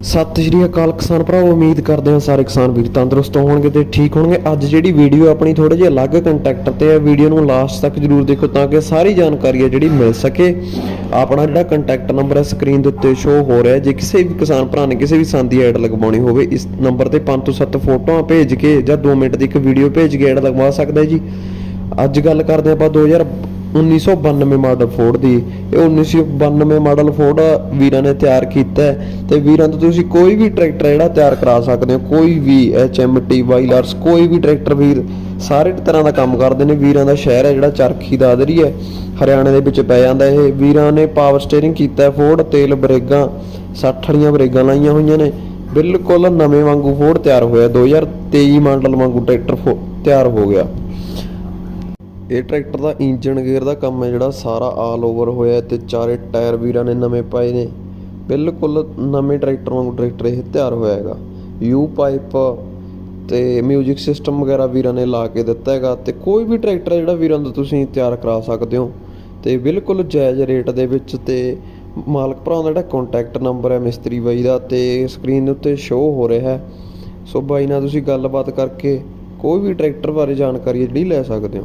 ਸਤਿ ਸ਼੍ਰੀ ਅਕਾਲ ਕਿਸਾਨ ਭਰਾਵੋ, ਉਮੀਦ ਕਰਦੇ ਹਾਂ ਸਾਰੇ ਕਿਸਾਨ ਵੀਰ ਤੰਦਰੁਸਤ ਹੋਣਗੇ ਤੇ ਠੀਕ ਹੋਣਗੇ। ਅੱਜ ਜਿਹੜੀ ਵੀਡੀਓ ਆਪਣੀ ਥੋੜੇ ਜਿਹਾ ਅਲੱਗ ਕੰਟੈਕਟ ਤੇ ਹੈ। ਵੀਡੀਓ ਨੂੰ ਲਾਸਟ ਤੱਕ ਜਰੂਰ ਦੇਖੋ ਤਾਂ ਕਿ ਸਾਰੀ ਜਾਣਕਾਰੀ ਹੈ ਜਿਹੜੀ ਮਿਲ ਸਕੇ। ਆਪਣਾ ਜਿਹੜਾ ਕੰਟੈਕਟ ਨੰਬਰ ਹੈ ਸਕਰੀਨ ਦੇ ਉੱਤੇ ਸ਼ੋ ਹੋ ਰਿਹਾ ਜੇ ਕਿਸੇ ਵੀ ਕਿਸਾਨ ਭਰਾ ਨੇ ਕਿਸੇ ਵੀ ਸੰਦੀ ਐਡ ਲਗਵਾਉਣੀ ਹੋਵੇ, ਇਸ ਨੰਬਰ ਤੇ 5 ਤੋਂ 7 ਫੋਟੋਆਂ ਭੇਜ ਕੇ ਜਾਂ 2 ਮਿੰਟ ਦੀ ਇੱਕ ਵੀਡੀਓ ਭੇਜ ਕੇ ਐਡ ਲਗਵਾ ਸਕਦਾ ਜੀ। ਅੱਜ ਗੱਲ ਕਰਦੇ ਆਪਾਂ 2000 1992 ਮਾਡਲ ਫੋਰਡ ਦੀ। ਇਹ 1992 ਮਾਡਲ ਫੋਰਡ ਵੀਰਾਂ ਨੇ ਤਿਆਰ ਕੀਤਾ ਹੈ ਤੇ ਵੀਰਾਂ ਤੋਂ ਤੁਸੀਂ ਕੋਈ ਵੀ ਟਰੈਕਟਰ ਜਿਹੜਾ ਤਿਆਰ ਕਰਾ ਸਕਦੇ ਹੋ। ਕੋਈ ਵੀ ਐਚਐਮਟੀ ਵਾਈਲਰਸ ਕੋਈ ਵੀ ਟਰੈਕਟਰ ਵੀਰ, ਸਾਰੇ ਤਰ੍ਹਾਂ ਦਾ ਕੰਮ ਕਰਦੇ ਨੇ। ਵੀਰਾਂ ਦਾ ਸ਼ਹਿਰ ਹੈ ਜਿਹੜਾ ਚਰਖੀ ਦਾਦਰੀ ਹੈ। ਹਰਿਆਣੇ ਦੇ ਵਿੱਚ ਪੈ ਜਾਂਦਾ ਇਹ। ਵੀਰਾਂ ਨੇ ਪਾਵਰ ਸਟੀਅਰਿੰਗ ਕੀਤਾ ਹੈ ਫੋਰਡ ਤੇਲ, ਬਰੇਗਾਂ 60 ਵਾਲੀਆਂ ਬਰੇਗਾਂ ਲਾਈਆਂ ਹੋਈਆਂ ਨੇ। ਬਿਲਕੁਲ ਨਵੇਂ ਵਾਂਗੂ ਫੋਰਡ ਤਿਆਰ ਹੋਇਆ। 2023 ਮਾਡਲ ਵਾਂਗੂ ਟਰੈਕਟਰ ਫੋ- ਤਿਆਰ ਹੋ ਗਿਆ। ਇਹ ਟਰੈਕਟਰ ਦਾ ਇੰਜਨ ਗੇਅਰ ਦਾ ਕੰਮ ਹੈ ਜਿਹੜਾ ਸਾਰਾ ਆਲ ਓਵਰ ਹੋਇਆ ਹੈ ਤੇ ਚਾਰੇ ਟਾਇਰ ਵੀਰਾਂ ਨੇ ਨਵੇਂ ਪਾਏ ਨੇ। ਬਿਲਕੁਲ ਨਵੇਂ ਟਰੈਕਟਰ ਵਾਂਗੂ ਟਰੈਕਟਰ ਇਹ ਤਿਆਰ ਹੋਇਆ ਹੈਗਾ। ਯੂ ਪਾਈਪ ਤੇ 뮤직 ਸਿਸਟਮ ਵਗੈਰਾ ਵੀਰਾਂ ਨੇ ਲਾ ਕੇ ਦਿੱਤਾ ਹੈਗਾ ਤੇ ਕੋਈ ਵੀ ਟਰੈਕਟਰ ਜਿਹੜਾ ਵੀਰਾਂ ਦਾ ਤੁਸੀਂ ਤਿਆਰ ਕਰਾ ਸਕਦੇ ਹੋ। ਤੇ ਬਿਲਕੁਲ ਜਾਇਜ਼ ਰੇਟ ਦੇ ਵਿੱਚ ਤੇ ਮਾਲਕ ਭਰਾ ਦਾ ਜਿਹੜਾ ਕੰਟੈਕਟ ਨੰਬਰ ਹੈ ਮਿਸਤਰੀ ਬਾਈ ਦਾ ਤੇ ਸਕਰੀਨ ਦੇ ਉੱਤੇ ਸ਼ੋਅ ਹੋ ਰਿਹਾ ਹੈ। ਸੋ ਬਾਈ ਨਾਲ ਤੁਸੀਂ ਗੱਲਬਾਤ ਕਰਕੇ ਕੋਈ ਵੀ ਟਰੈਕਟਰ ਬਾਰੇ ਜਾਣਕਾਰੀ ਜਿਹੜੀ ਲੈ ਸਕਦੇ ਹੋ।